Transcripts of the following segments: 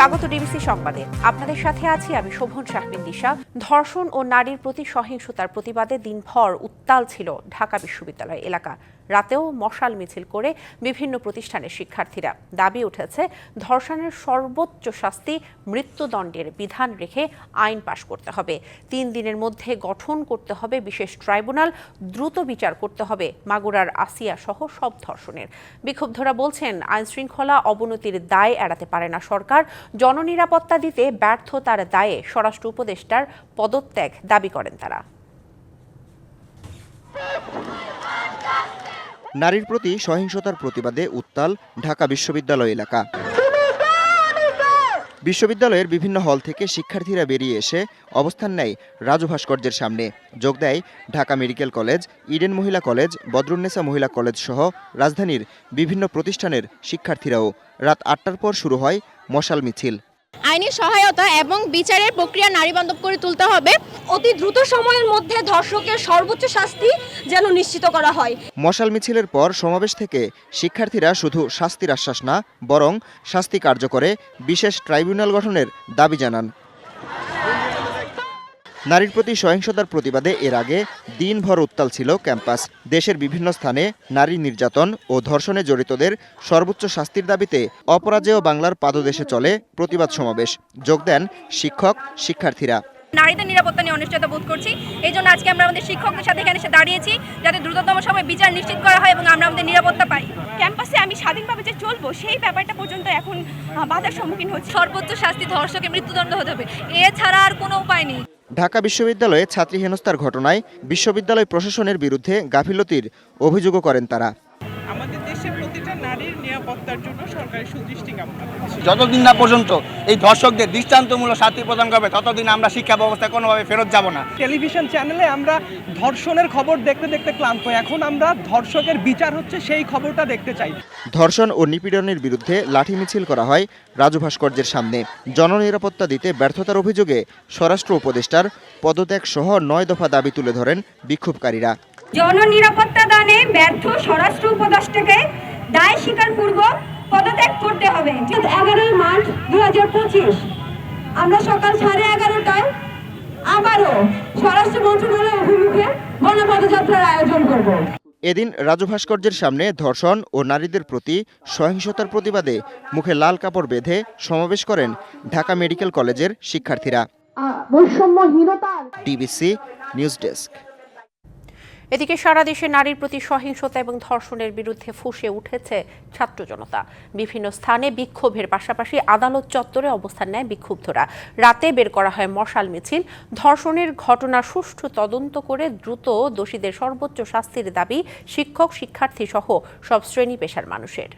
স্বাগত ডিবিসি সংবাদে। আপনাদের সাথে আছি আমি শোভন শাহবিন দিশা ধর্ষণ ও নারীর প্রতি সহিংসতার প্রতিবাদে দিনভর উত্তাল ছিল ঢাকা বিশ্ববিদ্যালয় এলাকা। রাতেও মশাল মিছিল করে বিভিন্ন প্রতিষ্ঠানের শিক্ষার্থীরা। দাবি উঠেছে, ধর্ষণের সর্বোচ্চ শাস্তি মৃত্যুদণ্ডের বিধান রেখে আইন পাশ করতে হবে। তিন দিনের মধ্যে গঠন করতে হবে বিশেষ ট্রাইব্যুনাল, দ্রুত বিচার করতে হবে মাগুরার আসিয়া সহ সব ধর্ষণের। বিক্ষুব্ধরা বলছেন আইন শৃঙ্খলা অবনতির দায় এড়াতে পারে না সরকার। জননিরাপত্তা দিতে ব্যর্থতার দায়ে স্বরাষ্ট্র উপদেষ্টার পদত্যাগ দাবি করেন তারা। নারীর প্রতি সহিংসতার প্রতিবাদে উত্তাল ঢাকা বিশ্ববিদ্যালয় এলাকা। বিশ্ববিদ্যালয়ের বিভিন্ন হল থেকে শিক্ষার্থীরা বেরিয়ে এসে অবস্থান নেয় রাজু ভাস্কর্যের সামনে। যোগ দেয় ঢাকা মেডিকেল কলেজ, ইডেন মহিলা কলেজ বদরুন্নেসা মহিলা কলেজ সহ রাজধানীর বিভিন্ন প্রতিষ্ঠানের শিক্ষার্থীরাও। রাত আটটার পর শুরু হয় মশাল মিছিল। আইনি সহায়তা এবং বিচারের প্রক্রিয়া নারীবান্ধব করে তুলতে হবে। অতি দ্রুত সময়ের মধ্যে ধর্ষকের সর্বোচ্চ শাস্তি যেন নিশ্চিত করা হয়। মশাল মিছিলের পর সমাবেশ থেকে শিক্ষার্থীরা শুধু শাস্তির আশ্বাস না, বরং শাস্তি কার্যকরে বিশেষ ট্রাইব্যুনাল গঠনের দাবি জানান। নারীর প্রতি সহিংসতার প্রতিবাদে এর আগে দিনভর উত্তাল ছিল ক্যাম্পাস। দেশের বিভিন্ন স্থানে নারী নির্যাতন ও ধর্ষণে জড়িতদের সর্বোচ্চ শাস্তির দাবিতে অপরাজেয় বাংলার পাদদেশে চলে প্রতিবাদ সমাবেশ। যোগ দেন শিক্ষক শিক্ষার্থীরা। নারীদের নিরাপত্তা নিয়ে অনিশ্চয়তা বোধ করছি। এই জন্য আজকে আমরা আমাদের শিক্ষকদের সাথে এখানে এসে দাঁড়িয়েছি যাতে দ্রুততম সময় বিচার নিশ্চিত করা হয় এবং আমরা আমাদের নিরাপত্তা পাই। ক্যাম্পাসে আমি স্বাধীনভাবে যে চলবো সেই ব্যাপারটা পর্যন্ত এখন বাধার সম্মুখীন হচ্ছে। সর্বোচ্চ শাস্তি ধর্ষকে মৃত্যুদণ্ড হতে হবে। এছাড়া আর কোনো উপায় নেই। ঢাকা বিশ্ববিদ্যালয়ে ছাত্রী হেনস্থার ঘটনায় বিশ্ববিদ্যালয় প্রশাসনের বিরুদ্ধে গাফিলতির অভিযোগও করেন তারা। নিরাপত্তার জন্য সরকারের সুদৃষ্টি কামনা করছি। যতদিন না পর্যন্ত এই ধর্ষকদের দৃষ্টান্তমূলক শাস্তি প্রদান করবে ততদিন আমরা শিক্ষা ব্যবস্থায় কোনোভাবে ফেরত যাব না। টেলিভিশন চ্যানেলে আমরা ধর্ষণের খবর দেখতে দেখতে ক্লান্ত। এখন আমরা ধর্ষকের বিচার হচ্ছে সেই খবরটা দেখতে চাই। ধর্ষণ ও নিপীড়নের বিরুদ্ধে লাঠি মিছিল করা হয় রাজু ভাস্কর্যের সামনে। জননিরাপত্তা দিতে ব্যর্থতার অভিযোগে স্বরাষ্ট্র উপদেষ্টার পদত্যাগ সহ নয় দফা দাবি তুলে ধরেন বিক্ষোভকারীরা। জননিরাপত্তা দানে ব্যর্থ স্বরাষ্ট্র উপদেষ্টাকে দায় স্বীকারপূর্বক পদত্যাগ করতে হবে। এগারোই মার্চ দু আমরা সকাল সাড়ে এগারোটায় আবারও স্বরাষ্ট্র মন্ত্রণালয়ের অভিমুখে গণপদযাত্রার আয়োজন করব। এদিন রাজু ভাস্কর্যের সামনে ধর্ষণ ও নারীদের প্রতি সহিংসতার প্রতিবাদে মুখে লাল কাপড় বেঁধে সমাবেশ করেন ঢাকা মেডিকেল কলেজের শিক্ষার্থীরা। বৈষম্যহীনতার ডিবিসি নিউজ ডেস্ক। এদিকে সারা দেশে নারীর প্রতি সহিংসতা এবং ধর্ষণের বিরুদ্ধে ফুসে উঠেছে ছাত্র জনতা। বিভিন্ন স্থানে বিক্ষোভের পাশাপাশি আদালত চত্বরে অবস্থান নেয় বিক্ষুব্ধরা। রাতে বের করা হয় মশাল মিছিল। ধর্ষণের ঘটনা সুষ্ঠু তদন্ত করে দ্রুত দোষীদের সর্বোচ্চ শাস্তির দাবি শিক্ষক শিক্ষার্থী সহ সব শ্রেণি পেশার মানুষের।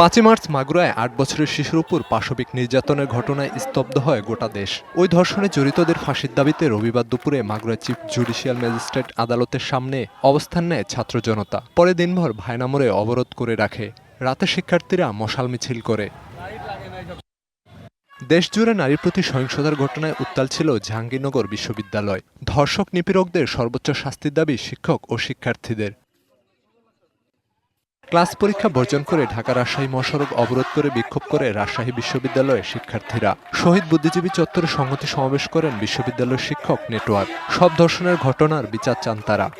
পাঁচই মার্চ মাগুরায় আট বছরের শিশুর উপর পাশবিক নির্যাতনের ঘটনায় স্তব্ধ হয় গোটা দেশ। ওই ধর্ষণে জড়িতদের ফাঁসির দাবিতে রবিবার দুপুরে মাগুরা চিফ জুডিশিয়াল ম্যাজিস্ট্রেট আদালতের সামনে অবস্থান নেয় ছাত্র জনতা। পরে দিনভর ভায়নামরে অবরোধ করে রাখে। রাতে শিক্ষার্থীরা মশাল মিছিল করে। দেশজুড়ে নারীর প্রতি সহিংসতার ঘটনায় উত্তাল ছিল জাহাঙ্গীরনগর বিশ্ববিদ্যালয়। ধর্ষক নিপীড়কদের সর্বোচ্চ শাস্তির দাবি শিক্ষক ও শিক্ষার্থীদের। ক্লাস পরীক্ষা বর্জন করে ঢাকা রাজশাহী মহাসড়ক অবরোধ করে বিক্ষোভ করে রাজশাহী বিশ্ববিদ্যালয়ের শিক্ষার্থীরা। শহীদ বুদ্ধিজীবী চত্বরে সংহতি সমাবেশ করেন বিশ্ববিদ্যালয়ের শিক্ষক নেটওয়ার্ক। সব ধর্ষণের ঘটনার বিচার চান তারা।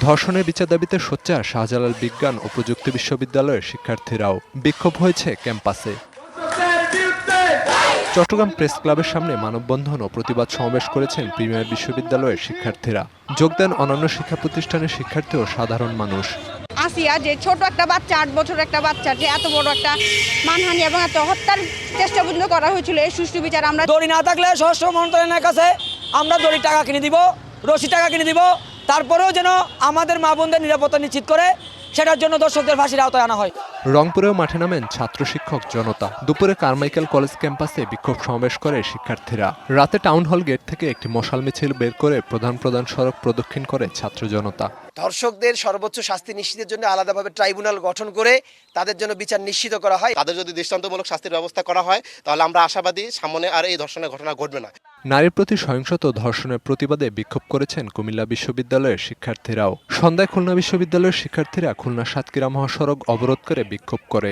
ধর্ষণের বিচার দাবিতে সোচ্চার শাহজালাল বিজ্ঞান ও প্রযুক্তি বিশ্ববিদ্যালয়ের শিক্ষার্থীরাও। বিক্ষোভ হয়েছে ক্যাম্পাসে। চট্টগ্রাম প্রেস ক্লাবের সামনে মানববন্ধন ও প্রতিবাদ সমাবেশ করেছেন প্রিমিয়ার বিশ্ববিদ্যালয়ের শিক্ষার্থীরা। যোগ দেন অন্যান্য শিক্ষা প্রতিষ্ঠানের শিক্ষার্থী ও সাধারণ মানুষ। আসিয়া যে ছোট একটা বাচ্চা আট বছর একটা বাচ্চা যে এত বড় একটা মানহানি এবং এত হত্যার চেষ্টা পর্যন্ত করা হয়েছিল এই সুষ্ঠু বিচার আমরা দড়ি না থাকলে স্বরাষ্ট্র মন্ত্রণালয়ের কাছে আমরা দড়ি টাকা কিনে দিব রশি টাকা কিনে দিব তারপরেও যেন আমাদের মা বোনদের নিরাপত্তা নিশ্চিত করে সেটার জন্য দর্শকদের ফাঁসির আওতায় আনা হয়। রংপুরেও মাঠে নামেন ছাত্র শিক্ষক জনতা। দুপুরে কারমাইকেল কলেজ ক্যাম্পাসে বিক্ষোভ সমাবেশ করে শিক্ষার্থীরা। রাতে টাউন হল গেট থেকে একটি মশাল মিছিল বের করে প্রধান প্রধান সড়ক প্রদক্ষিণ করে ছাত্র জনতা। ধর্ষকদের সর্বোচ্চ শাস্তি নিশ্চিতের জন্য আলাদাভাবে ট্রাইব্যুনাল গঠন করে তাদের জন্য বিচার নিশ্চিত করা হয়। তাদের যদি দৃষ্টান্তমূলক শাস্তির ব্যবস্থা করা হয় তাহলে আমরা আশাবাদী সামনে আর এই ধর্ষণের ঘটনা ঘটবে না। নারীর প্রতি সহিংসত ধর্ষণের প্রতিবাদে বিক্ষোভ করেছেন কুমিল্লা বিশ্ববিদ্যালয়ের শিক্ষার্থীরাও। সন্ধ্যায় খুলনা বিশ্ববিদ্যালয়ের শিক্ষার্থীরা খুলনা সাতক্ষীরা মহাসড়ক অবরোধ করে বিক্ষোভ করে।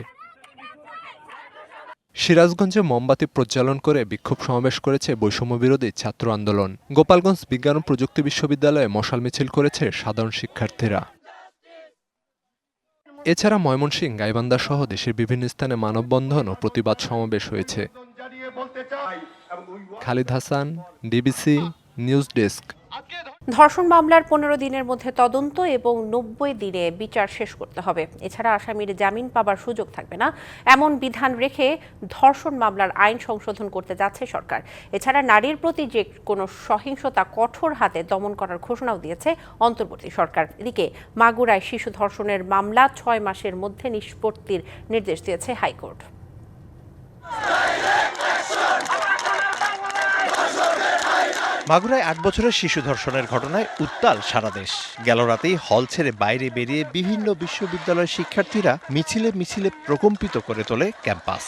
সিরাজগঞ্জে মোমবাতি প্রজ্বালন করে বিক্ষোভ সমাবেশ করেছে বৈষম্য বিরোধী ছাত্র আন্দোলন। গোপালগঞ্জ বিজ্ঞান ও প্রযুক্তি বিশ্ববিদ্যালয়ে মশাল মিছিল করেছে সাধারণ শিক্ষার্থীরা। এছাড়া ময়মনসিংহ, গাইবান্ধা সহ দেশের বিভিন্ন স্থানে মানববন্ধন ও প্রতিবাদ সমাবেশ হয়েছে। Khalid Hasan, DBC news desk. ধর্ষণ মামলার পনেরো দিনের মধ্যে তদন্ত এবং নব্বই দিনে বিচার শেষ করতে হবে। এছাড়া আসামির জামিন পাবার সুযোগ থাকবে না। এমন বিধান রেখে ধর্ষণ মামলার আইন সংশোধন করতে যাচ্ছে সরকার। এছাড়া নারীর প্রতি যে কোনো সহিংসতা কঠোর হাতে দমন করার ঘোষণাও দিয়েছে অন্তর্বর্তী সরকার। এদিকে মাগুরায় শিশু ধর্ষণের মামলা ছয় মাসের মধ্যে নিষ্পত্তির নির্দেশ দিয়েছে হাইকোর্ট। মাগুরায় আট বছরের শিশু ধর্ষণের ঘটনায় উত্তাল সারা দেশ। গেল রাতেই হল ছেড়ে বাইরে বেরিয়ে বিভিন্ন বিশ্ববিদ্যালয়ের শিক্ষার্থীরা মিছিলে মিছিলে প্রকম্পিত করে তোলে ক্যাম্পাস।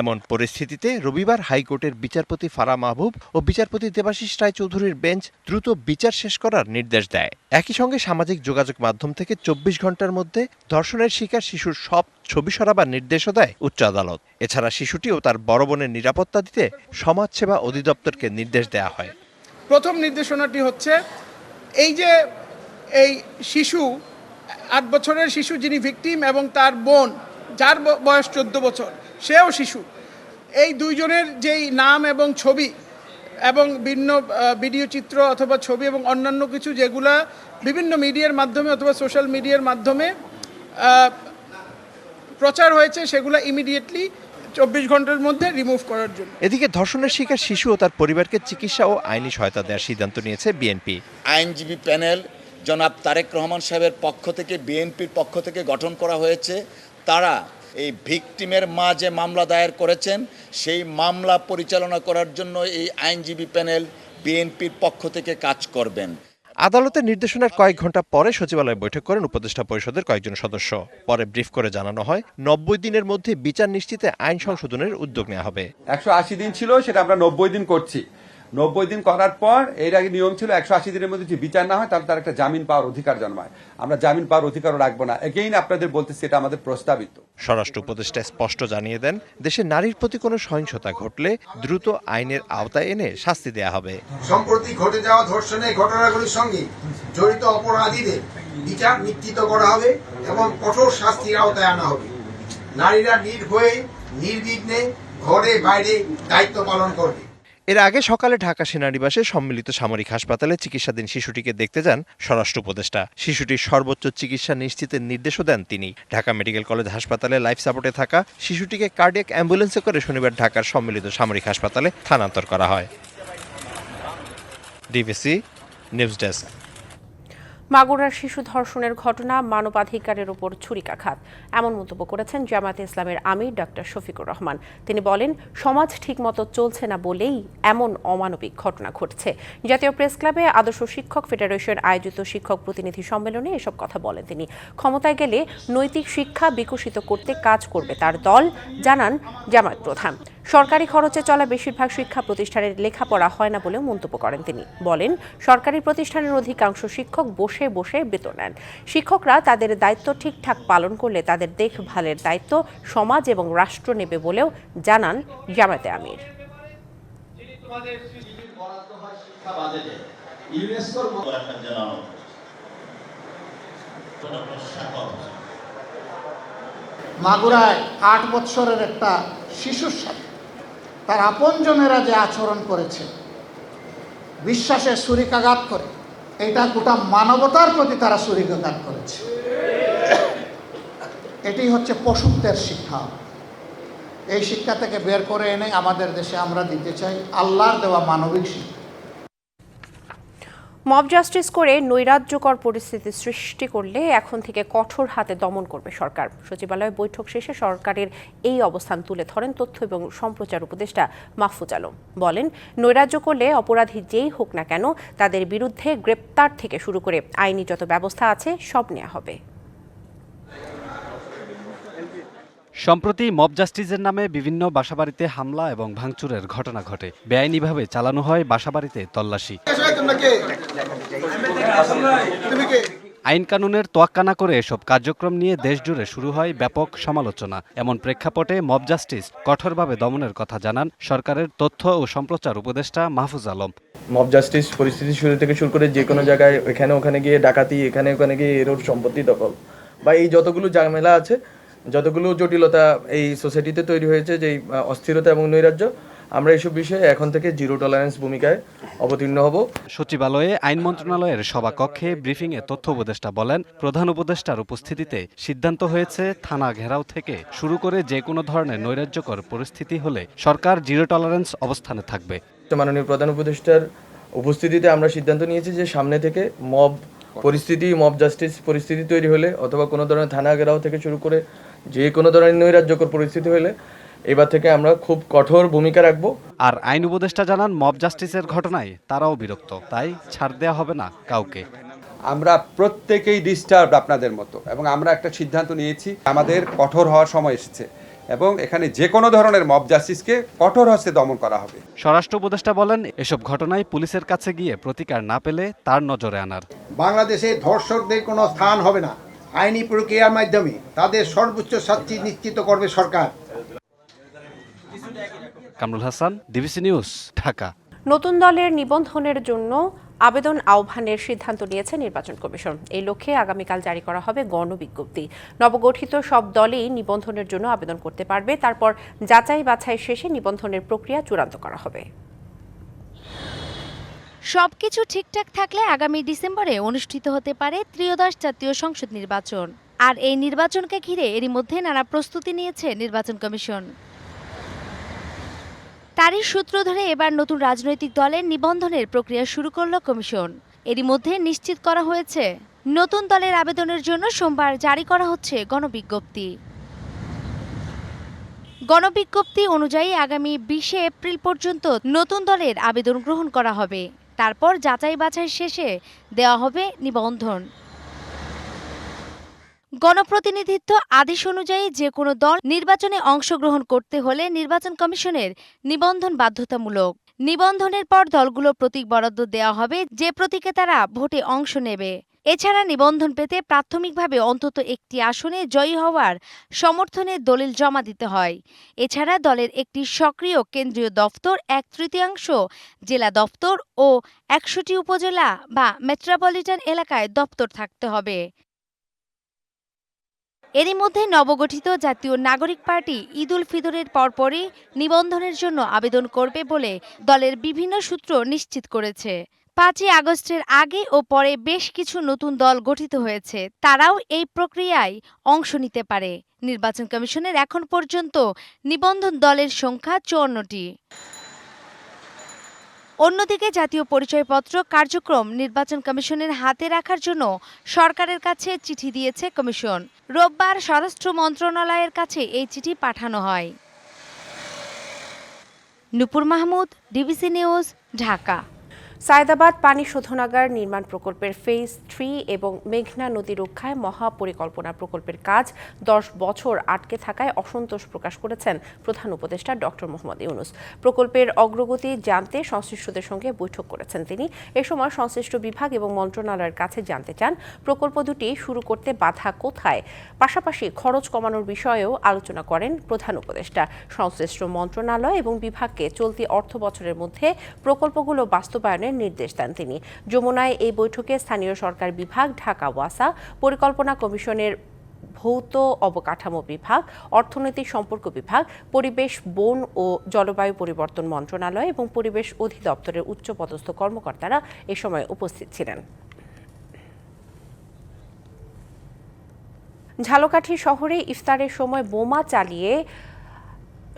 এমন পরিস্থিতিতে রবিবার হাইকোর্টের বিচারপতি ফারা মাহবুব ও বিচারপতি দেবাশিস রায়চৌধুরীর বেঞ্চ দ্রুত বিচার শেষ করার নির্দেশ দেয়। একই সঙ্গে সামাজিক যোগাযোগ মাধ্যম থেকে চব্বিশ ঘণ্টার মধ্যে ধর্ষণের শিকার শিশুর সব ছবি সরাবার নির্দেশও দেয় উচ্চ আদালত। এছাড়া শিশুটি ও তার বড় বোনের নিরাপত্তা দিতে সমাজসেবা অধিদপ্তরকে নির্দেশ দেওয়া হয়। প্রথম নির্দেশনাটি হচ্ছে এই যে এই শিশু, আট বছরের শিশু যিনি ভিকটিম এবং তার বোন, যার বয়স চোদ্দ বছর সেও শিশু। এই দুইজনের যেই নাম এবং ছবি এবং ভিন্ন ভিডিও চিত্র অথবা ছবি এবং অন্যান্য কিছু যেগুলা বিভিন্ন মিডিয়ার মাধ্যমে অথবা সোশ্যাল মিডিয়ার মাধ্যমে প্রচার হয়েছে সেগুলো ইমিডিয়েটলি চব্বিশ ঘণ্টার মধ্যে রিমুভ করার জন্য। এদিকে ধর্ষণের শিকার শিশু ও তার পরিবারকে চিকিৎসা ও আইনি সহায়তা দেওয়ার সিদ্ধান্ত নিয়েছে বিএনপি। আইনজীবী প্যানেল জনাব তারেক রহমান সাহেবের পক্ষ থেকে বিএনপির পক্ষ থেকে গঠন করা হয়েছে। তারা এই ভিকটিমের মা যে মামলা দায়ের করেছেন সেই মামলা পরিচালনা করার জন্য এই আইনজীবী প্যানেল বিএনপির পক্ষ থেকে কাজ করবেন। আদালতের নির্দেশনার কয়েক ঘণ্টা পরে সচিবালয়ে বৈঠক করেন উপদেষ্টা পরিষদের কয়েকজন সদস্য। পরে ব্রিফ করে জানানো হয় নব্বই দিনের মধ্যে বিচার নিশ্চিতে আইন সংশোধনের উদ্যোগ নেওয়া হবে। একশো আশি দিন ছিল সেটা আমরা নব্বই দিন করছি। নব্বই দিন করার পর এর আগে নিয়ম ছিল একশো আশি দিনের মধ্যে যদি বিচার না হয় তাহলে তার একটা জামিন পাওয়ার অধিকার জন্মায়। আমরা জামিন পাওয়ার অধিকারও রাখব না। এগেইন আপনাদের বলতেছি এটা আমাদের প্রস্তাবিত। স্বরাষ্ট্র উপদেষ্টা স্পষ্ট জানিয়ে দেন দেশে নারীর প্রতি কোনো সহিংসতা ঘটলে দ্রুত আইনের আওতায় এনে শাস্তি দেয়া হবে। সম্প্রতি ঘটে যাওয়া ধর্ষণের ঘটনাগুলির সঙ্গে জড়িত অপরাধীদের বিচার নিশ্চিত করা হবে এবং কঠোর শাস্তির আওতায় আনা হবে। নারীরা নির্ভয়ে নির্বিঘ্নে ঘরে বাইরে দায়িত্ব পালন করবে। এর আগে সকালে ঢাকা সেনানিবাসে সম্মিলিত সামরিক হাসপাতালে চিকিৎসাধীন শিশুটিকে দেখতে যান স্বরাষ্ট্র উপদেষ্টা। শিশুটির সর্বোচ্চ চিকিৎসা নিশ্চিতের নির্দেশও দেন তিনি। ঢাকা মেডিকেল কলেজ হাসপাতালে লাইফ সাপোর্টে থাকা শিশুটিকে কার্ডিয়াক অ্যাম্বুলেন্সে করে শনিবার ঢাকার সম্মিলিত সামরিক হাসপাতালে স্থানান্তর করা হয়। DBC news desk. মাগুরার শিশু ধর্ষণের ঘটনা মানবাধিকারের উপর ছুরিকাঘাত। এমন মন্তব্য করেছেন জামাতে ইসলামের আমির ডক্টর শফিকুর রহমান। তিনি বলেন, সমাজ ঠিকমতো চলছে না বলেই এমন অমানবিক ঘটনা ঘটছে। জাতীয় প্রেস ক্লাবে আদর্শ শিক্ষক ফেডারেশন আয়োজিত শিক্ষক প্রতিনিধি সম্মেলনে এসব কথা বলেন তিনি। ক্ষমতায় গেলে নৈতিক শিক্ষা বিকশিত করতে কাজ করবে তার দল, জানান জামায়াত প্রধান। সরকারি খরচে চলা বেশিরভাগ শিক্ষা প্রতিষ্ঠানের লেখাপড়া হয় না বলেও মন্তব্য করেন তিনি। বলেন, সরকারি প্রতিষ্ঠানের অধিকাংশ শিক্ষক বসে বসে বেতন নেন। শিক্ষকরা তাদের দায়িত্ব ঠিকঠাক পালন করলে তাদের দেখভালের দায়িত্ব সমাজ এবং রাষ্ট্র নেবে বলেও জানান জামায়াতে আমির। মাগুরায় আট বৎসরের একটা শিশুর সাথে তার আপনজনেরা যে আচরণ করেছে, বিশ্বাসে সুরিকাঘাত করে, এটা গোটা মানবতার প্রতি তারা ছুরিকাঘাত করেছে। এটি হচ্ছে পশুত্বের শিক্ষা। এই শিক্ষা থেকে বের করে এনে আমাদের দেশে আমরা দিতে চাই আল্লাহর দেওয়া মানবিক শিক্ষা। মব জাস্টিস করে নৈরাজ্যকর পরিস্থিতি সৃষ্টি করলে এখন থেকে কঠোর হাতে দমন করবে সরকার। সচিবালয়ে বৈঠক শেষে সরকারের এই অবস্থান তুলে ধরেন তথ্য এবং সম্প্রচার উপদেষ্টা মাহফুজ আলম। বলেন, নৈরাজ্য করলে অপরাধী যেই হোক না কেন, তাদের বিরুদ্ধে গ্রেপ্তার থেকে শুরু করে আইনি যত ব্যবস্থা আছে সব নেওয়া হবে। সম্প্রতি মব জাস্টিসের নামে বিভিন্ন বাসাবাড়িতে হামলা এবং ভাঙচুরের ঘটনা ঘটে। বেআইনিভাবে চালানো হয় বাসাবাড়িতে তল্লাশি। আইন কানুনের তোয়াক্কা না করে এসব কার্যক্রম নিয়ে দেশজুড়ে শুরু হয় ব্যাপক সমালোচনা। এমন প্রেক্ষাপটে মব জাস্টিস কঠোরভাবে দমনের কথা জানান সরকারের তথ্য ও সম্প্রচার উপদেষ্টা মাহফুজ আলম। মব জাস্টিস পরিস্থিতি শুরু থেকে শুরু করে যে কোনো জায়গায়, এখানে ওখানে গিয়ে ডাকাতি, এখানে ওখানে গিয়ে এরোর সম্পত্তি দখল। বা এই যতগুলো ঝামেলা আছে যতগুলো জটিলতা এই সোসাইটিতে তৈরি হয়েছে যে অস্থিরতা এবং নৈরাজ্য আমরা এইসব বিষয়ে এখন থেকে জিরো টলারেন্স ভূমিকায় অবতীর্ণ হব। সচিবালয়ে আইন মন্ত্রণালয়ের সভাকক্ষে ব্রিফিংয়ে তথ্য উপদেষ্টা বলেন প্রধান উপদেষ্টার উপস্থিতিতে সিদ্ধান্ত হয়েছে থানা ঘেরাও থেকে শুরু করে যে কোনো ধরনের নৈরাজ্যকর পরিস্থিতি হলে সরকার জিরো টলারেন্স অবস্থানে থাকবে। মাননীয় প্রধান উপদেষ্টার উপস্থিতিতে আমরা সিদ্ধান্ত নিয়েছি যে সামনে থেকে মব পরিস্থিতি মব জাস্টিস পরিস্থিতি তৈরি হলে অথবা কোনো ধরনের থানা ঘেরাও থেকে শুরু করে যে কোনো ধরনের নৈরাজ্যকর পরিস্থিতি হলে এবার থেকে আমরা খুব কঠোর ভূমিকা রাখব। আর আইন উপদেষ্টা জানান মব জাস্টিসের ঘটনায় তারাও বিরক্ত। তাই ছাড় দেওয়া হবে না কাউকে। আমরা প্রত্যেকেই ডিস্টার্ব আপনাদের মতো এবং আমরা একটা সিদ্ধান্ত নিয়েছি আমাদের কঠোর হওয়ার সময় এসেছে এবং এখানে যে কোনো ধরনের মব জাস্টিসকে কঠোর হস্তে দমন করা হবে। স্বরাষ্ট্র উপদেষ্টা বলেন এসব ঘটনায় পুলিশের কাছে গিয়ে প্রতিকার না পেলে তার নজরে আনার। বাংলাদেশে ধর্ষকদের কোনো স্থান হবে না। আইনি প্রক্রিয়ার মাধ্যমে তাদের সর্বোচ্চ শাস্তি নিশ্চিত করবে সরকার। Kamrul Hasan DBC news Dhaka. নতুন দলের নিবন্ধনের জন্য আবেদন আহ্বানের সিদ্ধান্ত নিয়েছে নির্বাচন কমিশন। এই লক্ষ্যে আগামীকাল জারি করা হবে গণবিজ্ঞপ্তি। নবগঠিত সব দলই নিবন্ধনের জন্য আবেদন করতে পারবে। তারপর যাচাই বাছাই শেষে নিবন্ধনের প্রক্রিয়া চূড়ান্ত করা হবে। সবকিছু ঠিকঠাক থাকলে আগামী ডিসেম্বরে অনুষ্ঠিত হতে পারে ত্রিয়োদশ জাতীয় সংসদ নির্বাচন। আর এই নির্বাচনকে ঘিরে এরই মধ্যে নানা প্রস্তুতি নিয়েছে নির্বাচন কমিশন। তারই সূত্র ধরে এবার নতুন রাজনৈতিক দলের নিবন্ধনের প্রক্রিয়া শুরু করল কমিশন। এরই মধ্যে নিশ্চিত করা হয়েছে, নতুন দলের আবেদনের জন্য সোমবার জারি করা হচ্ছে গণবিজ্ঞপ্তি। গণবিজ্ঞপ্তি অনুযায়ী আগামী বিশে এপ্রিল পর্যন্ত নতুন দলের আবেদন গ্রহণ করা হবে। তারপর যাচাই বাছাই শেষে দেওয়া হবে নিবন্ধন। গণপ্রতিনিধিত্ব আদেশ অনুযায়ী যে কোনো দল নির্বাচনে অংশগ্রহণ করতে হলে নির্বাচন কমিশনের নিবন্ধন বাধ্যতামূলক। নিবন্ধনের পর দলগুলো প্রতীক বরাদ্দ দেওয়া হবে, যে প্রতীকে তারা ভোটে অংশ নেবে। এছাড়া নিবন্ধন পেতে প্রাথমিকভাবে অন্তত একটি আসনে জয়ী হওয়ার সমর্থনে দলিল জমা দিতে হয়। এছাড়া দলের একটি সক্রিয় কেন্দ্রীয় দফতর, এক তৃতীয়াংশ জেলা দফতর ও একশোটি উপজেলা বা মেট্রোপলিটন এলাকায় দপ্তর থাকতে হবে। এরই মধ্যে নবগঠিত জাতীয় নাগরিক পার্টি ঈদুল ফিতরের পরপরই নিবন্ধনের জন্য আবেদন করবে বলে দলের বিভিন্ন সূত্র নিশ্চিত করেছে। পাঁচই আগস্টের আগে ও পরে বেশ কিছু নতুন দল গঠিত হয়েছে। তারাও এই প্রক্রিয়ায় অংশ নিতে পারে। নির্বাচন কমিশনের এখন পর্যন্ত নিবন্ধন দলের সংখ্যা চুয়ান্নটি। অন্যদিকে জাতীয় পরিচয়পত্র কার্যক্রম নির্বাচন কমিশনের হাতে রাখার জন্য সরকারের কাছে চিঠি দিয়েছে কমিশন। রোববার স্বরাষ্ট্র মন্ত্রণালয়ের কাছে এই চিঠি পাঠানো হয়। Nupur Mahmud, DBC news, Dhaka. Sayedabad পানি শোধনাগার নির্মাণ প্রকল্পের ফেজ থ্রি এবং মেঘনা নদী রক্ষায় মহাপরিকল্পনা প্রকল্পের কাজ দশ বছর আটকে থাকায় অসন্তোষ প্রকাশ করেছেন প্রধান উপদেষ্টা ডক্টর মোহাম্মদ ইউনুস। প্রকল্পের অগ্রগতি জানতে সংশ্লিষ্টদের সঙ্গে বৈঠক করেছেন তিনি। এ সময় সংশ্লিষ্ট বিভাগ এবং মন্ত্রণালয়ের কাছে জানতে চান, প্রকল্প দুটি শুরু করতে বাধা কোথায়? পাশাপাশি খরচ কমানোর বিষয়েও আলোচনা করেন প্রধান উপদেষ্টা। সংশ্লিষ্ট মন্ত্রণালয় এবং বিভাগকে চলতি অর্থ বছরের মধ্যে প্রকল্পগুলো বাস্তবায়নের নির্দেশ দেন তিনি। যমুনায় এই বৈঠকে স্থানীয় সরকার বিভাগ, ঢাকা ওয়াসা, পরিকল্পনা কমিশনের ভৌত অবকাঠামো বিভাগ, অর্থনৈতিক সম্পর্ক বিভাগ, পরিবেশ, বন ও জলবায়ু পরিবর্তন মন্ত্রণালয় এবং পরিবেশ অধিদপ্তরের উচ্চপদস্থ কর্মকর্তারা এ সময় উপস্থিত ছিলেন। ঝালকাঠি শহরে ইফতারের সময় বোমা চালিয়ে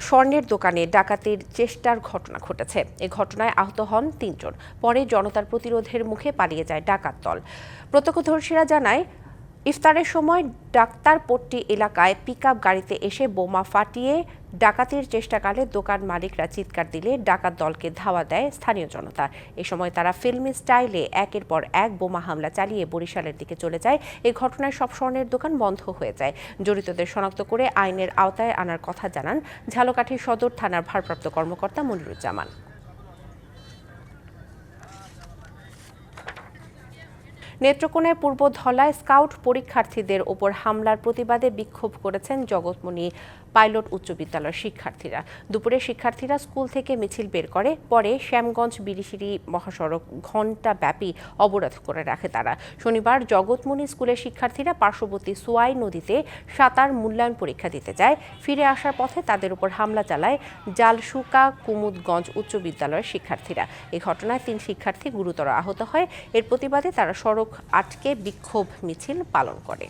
স্বর্ণের দোকানে ডাকাতির চেষ্টার ঘটনা ঘটেছে। এ ঘটনায় আহত হন তিনজন। পরে জনতার প্রতিরোধের মুখে পালিয়ে যায় ডাকাত দল। প্রত্যক্ষদর্শীরা জানায়, ইফতারের সময় ডাক্তারপট্টি এলাকায় পিকআপ গাড়িতে এসে বোমা ফাটিয়ে ডাকাতির চেষ্টাকালে দোকান মালিকরা চিৎকার দিলে ডাকাত দলকে ধাওয়া দেয় স্থানীয় জনতা। এ সময় তারা ফিল্মি স্টাইলে একের পর এক বোমা হামলা চালিয়ে বরিশালের দিকে চলে যায়। এ ঘটনায় সব স্বর্ণের দোকান বন্ধ হয়ে যায়। জড়িতদের শনাক্ত করে আইনের আওতায় আনার কথা জানান ঝালকাঠি সদর থানার ভারপ্রাপ্ত কর্মকর্তা মনিরুজ্জামান। নেত্রকোনায় পূর্ব ধলায় স্কাউট পরীক্ষার্থীদের ওপর হামলার প্রতিবাদে বিক্ষোভ করেছেন জগৎমণি পাইলট উচ্চ বিদ্যালয়ের শিক্ষার্থীরা। দুপুরে শিক্ষার্থীরা স্কুল থেকে মিছিল বের করে, পরে শ্যামগঞ্জ বিরিশিরি মহাসড়ক ঘণ্টা ব্যাপী অবরোধ করে রাখে তারা। শনিবার জগৎমণি স্কুলের শিক্ষার্থীরা পার্শ্ববর্তী সোয়াই নদীতে সাঁতার মূল্যায়ন পরীক্ষা দিতে যায়। ফিরে আসার পথে তাদের উপর হামলা চালায় জালসুকা কুমুদগঞ্জ উচ্চ বিদ্যালয়ের শিক্ষার্থীরা। এই ঘটনায় তিন শিক্ষার্থী গুরুতর আহত হয়। এর প্রতিবাদে তারা সড়ক আটকে বিক্ষোভ মিছিল পালন করে।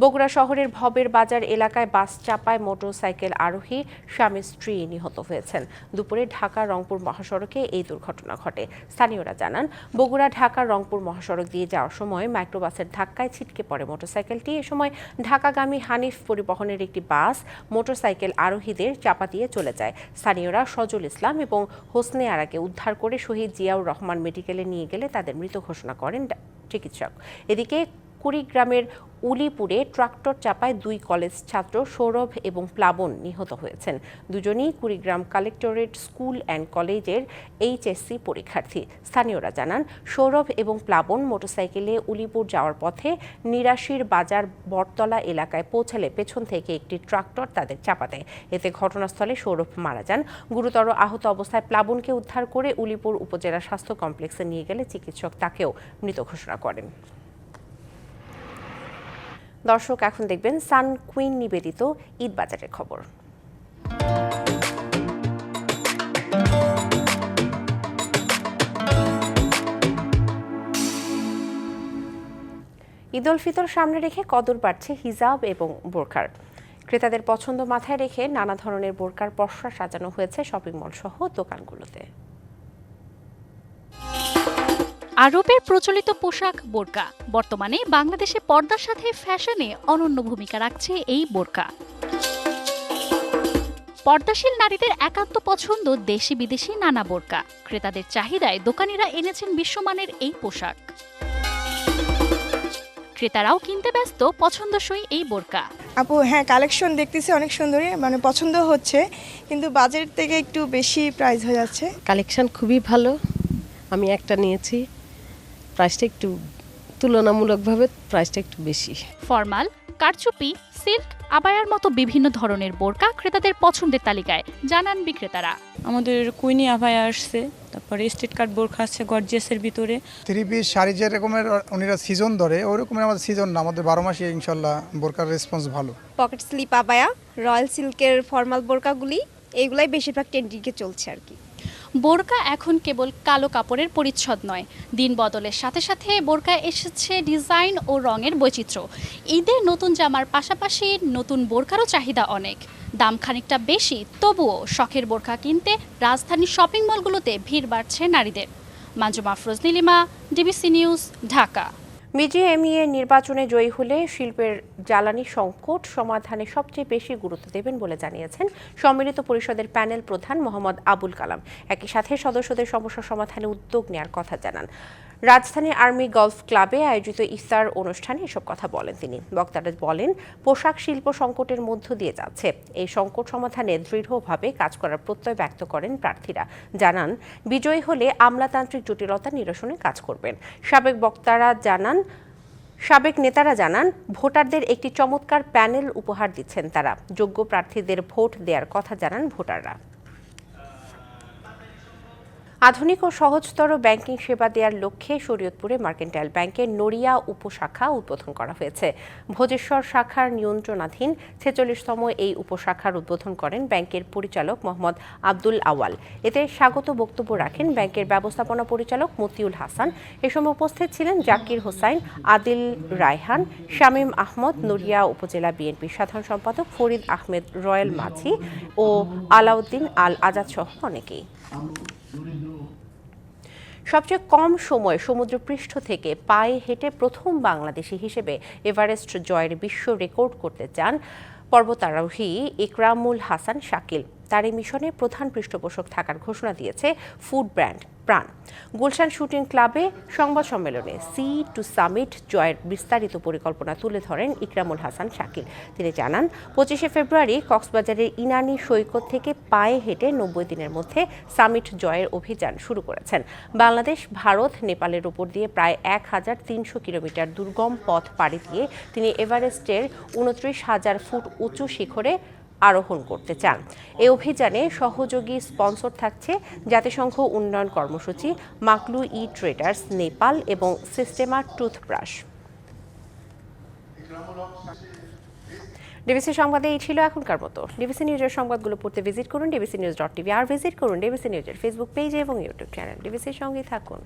বগুড়া শহরের ভবের বাজার এলাকায় বাস চাপায় মোটরসাইকেল আরোহী স্বামী স্ত্রী নিহত হয়েছেন। দুপুরে ঢাকা রংপুর মহাসড়কে এই দুর্ঘটনা ঘটে। স্থানীয়রা জানান, বগুড়া, ঢাকা, রংপুর মহাসড়ক দিয়ে যাওয়ার সময় মাইক্রোবাসের ধাক্কায় ছিটকে পড়ে মোটরসাইকেলটি। এ সময় ঢাকাগামী হানিফ পরিবহনের একটি বাস মোটরসাইকেল আরোহীদের চাপা দিয়ে চলে যায়। স্থানীয়রা সজল ইসলাম এবং হোসনে আরাকে উদ্ধার করে শহীদ জিয়াউর রহমান মেডিকেলে নিয়ে গেলে তাদের মৃত ঘোষণা করেন চিকিৎসক। এদিকে কুড়িগ্রামের উলিপুরে ট্রাক্টর চাপায় দুই কলেজ ছাত্র সৌরভ এবং প্লাবন নিহত হয়েছেন। দুজনেই কুড়িগ্রাম কালেক্টরেট স্কুল অ্যান্ড কলেজের এইচএসসি পরীক্ষার্থী। স্থানীয়রা জানান, সৌরভ এবং প্লাবন মোটরসাইকেলে উলিপুর যাওয়ার পথে নিরাশির বাজার বটতলা এলাকায় পৌঁছালে পেছন থেকে একটি ট্রাক্টর তাদের চাপা দেয় এতে ঘটনাস্থলে সৌরভ মারা যান। গুরুতর আহত অবস্থায় প্লাবনকে উদ্ধার করে উলিপুর উপজেলা স্বাস্থ্য কমপ্লেক্সে নিয়ে গেলে চিকিৎসক তাকেও মৃত ঘোষণা করেন। দর্শক এখন দেখবেন সান কুইন নিবেদিত ঈদ বাজারের খবর। ঈদ উল ফিতর সামনে রেখে কদর বাড়ছে হিজাব এবং বোরকার ক্রেতাদের পছন্দ মাথায় রেখে নানা ধরনের বোরকার পসরা সাজানো হয়েছে শপিং মল সহ দোকানগুলোতে। আরবের প্রচলিত পোশাক বোরকা। বর্তমানে বাংলাদেশে পর্দার সাথে ফ্যাশনে অনন্য ভূমিকা রাখছে এই বোরকা। পর্দাশীল নারীদের একান্ত পছন্দ দেশি বিদেশি নানা বোরকা। ক্রেতাদের চাহিদায় দোকানিরা এনেছেন বিশ্বমানের এই পোশাক। ক্রেতারাও কিনতে ব্যস্ত পছন্দসই এই বোরকা। আপু হ্যাঁ কালেকশন দেখতেছি অনেক সুন্দরী মানে পছন্দ হচ্ছে কিন্তু বাজেট থেকে একটু বেশি প্রাইস হয়ে যাচ্ছে। কালেকশন খুবই ভালো আমি একটা নিয়েছি। প্রাইসটা একটু তুলনামূলকভাবে প্রাইসটা একটু বেশি। ফরমাল কারচুপি সিল্ক আবায়ার মতো বিভিন্ন ধরনের বোরকা ক্রেতাদের পছন্দের তালিকায়। জানান বিক্রেতারা। আমাদের কুইনি আভায় আসছে তারপরে স্টেট কার্ড বোরখা আছে গর্জিয়াসের ভিতরে। থ্রি পিস শাড়ি যে রকমের উনিরা সিজন ধরে ওই রকমের আমাদের সিজন না আমাদের বারো মাসে ইনশাল্লাহ বোরকার রেসপন্স ভালো। পকেট স্লিপ আবায়া রয়্যাল সিল্কের ফর্মাল বোরকাগুলি এইগুলাই বেশিরভাগ ট্রেন্ডিংয়ে চলছে আর কি। বোরকা এখন কেবল কালো কাপড়ের পরিচ্ছদ নয়। দিন বদলের সাথে সাথে বোরকা এসেছে ডিজাইন ও রঙের বৈচিত্র্য। ঈদের নতুন জামার পাশাপাশি নতুন বোরকারও চাহিদা অনেক। দাম খানিকটা বেশি, তবুও শখের বোরকা কিনতে রাজধানীর শপিং মলগুলোতে ভিড় বাড়ছে নারীদের। Manjuma Afroz, Nilima, DBC news, Dhaka. BGMEA নির্বাচনে জয়ী হলে শিল্পের জ্বালানি সংকট সমাধানে সবচেয়ে বেশি গুরুত্ব দেবেন বলে জানিয়েছেন সম্মিলিত পরিষদের প্যানেল প্রধান মোহাম্মদ আবুল কালাম। একই সাথে সদস্যদের সমস্যা সমাধানে উদ্যোগ নেওয়ার কথা জানান। রাজধানীর আর্মি গলফ ক্লাবে আয়োজিত ইফতার অনুষ্ঠানে এসব কথা বলেন তিনি। বক্তারা বলেন, পোশাক শিল্প সংকটের মধ্য দিয়ে যাচ্ছে। এই সংকট সমাধানে দৃঢ়ভাবে কাজ করার প্রত্যয় ব্যক্ত করেন প্রার্থীরা। জানান, বিজয়ী হলে আমলাতান্ত্রিক জটিলতা নিরসনে কাজ করবেন। সাবেক বক্তারা জানান সাবেক নেতারা জানান, ভোটারদের একটি চমৎকার প্যানেল উপহার দিচ্ছেন তারা। যোগ্য প্রার্থীদের ভোট দেওয়ার কথা জানান ভোটাররা। আধুনিক ও সহজতর ব্যাংকিং সেবা দেওয়ার লক্ষ্যে শরীয়তপুরে মার্কেন্টাইল ব্যাংকের নড়িয়া উপশাখা উদ্বোধন করা হয়েছে। ভোজেশ্বর শাখার নিয়ন্ত্রণাধীন ছেচল্লিশতম এই উপশাখার উদ্বোধন করেন ব্যাংকের পরিচালক মোহাম্মদ আব্দুল আওয়াল এতে স্বাগত বক্তব্য রাখেন ব্যাংকের ব্যবস্থাপনা পরিচালক মতিউল হাসান। এ সময় উপস্থিত ছিলেন জাকির হোসাইন, আদিল রায়হান, শামীম আহমদ, নড়িয়া উপজেলা বিএনপির সাধারণ সম্পাদক ফরিদ আহমেদ রয়েল মাঝি ও আলাউদ্দিন আল আজাদ সহ অনেকেই। সবচেয়ে কম সময় সমুদ্রপৃষ্ঠ থেকে পায়ে হেঁটে প্রথম বাংলাদেশি হিসেবে এভারেস্ট জয়ের বিশ্ব রেকর্ড করতে চান পর্বতারোহী ইকরামুল হাসান শাকিল। তার এই মিশনে প্রধান পৃষ্ঠপোষক থাকার ঘোষণা দিয়েছে ফুড ব্র্যান্ড। প্রাণ। গুলশান শুটিং ক্লাবে সংবাদ সম্মেলনে সি টু সামিট জয়ের বিস্তারিত পরিকল্পনা তুলে ধরেন ইকরামুল হাসান শাকিল। তিনি জানান, পঁচিশে ফেব্রুয়ারি কক্সবাজারের ইনানি সৈকত থেকে পায়ে হেঁটে নব্বই দিনের মধ্যে সামিট জয়ের অভিযান শুরু করেছেন। বাংলাদেশ, ভারত, নেপালের উপর দিয়ে প্রায় এক হাজার তিনশো কিলোমিটার দুর্গম পথ পাড়ি দিয়ে তিনি এভারেস্টের উনত্রিশ হাজার ফুট উঁচু শিখরে আরোহণ করতে চান। এই অভিযানে সহযোগী স্পন্সর থাকছে জাতিসংঘ উন্নয়ন কর্মসূচি, মাকলু ই ট্রেডার্স নেপাল এবং সিস্টেমা টুথব্রাশ। ডিবিসি সংবাদে এই ছিল এখনকার মতো। ডিবিসি নিউজের সংবাদগুলো পড়তে ভিজিট করুন, ডিবিসি নিউজ ডট টিভি, আর ভিজিট করুন ডিবিসি নিউজের ফেসবুক পেজ এবং ইউটিউব চ্যানেল। ডিবিসির সঙ্গেই থাকুন।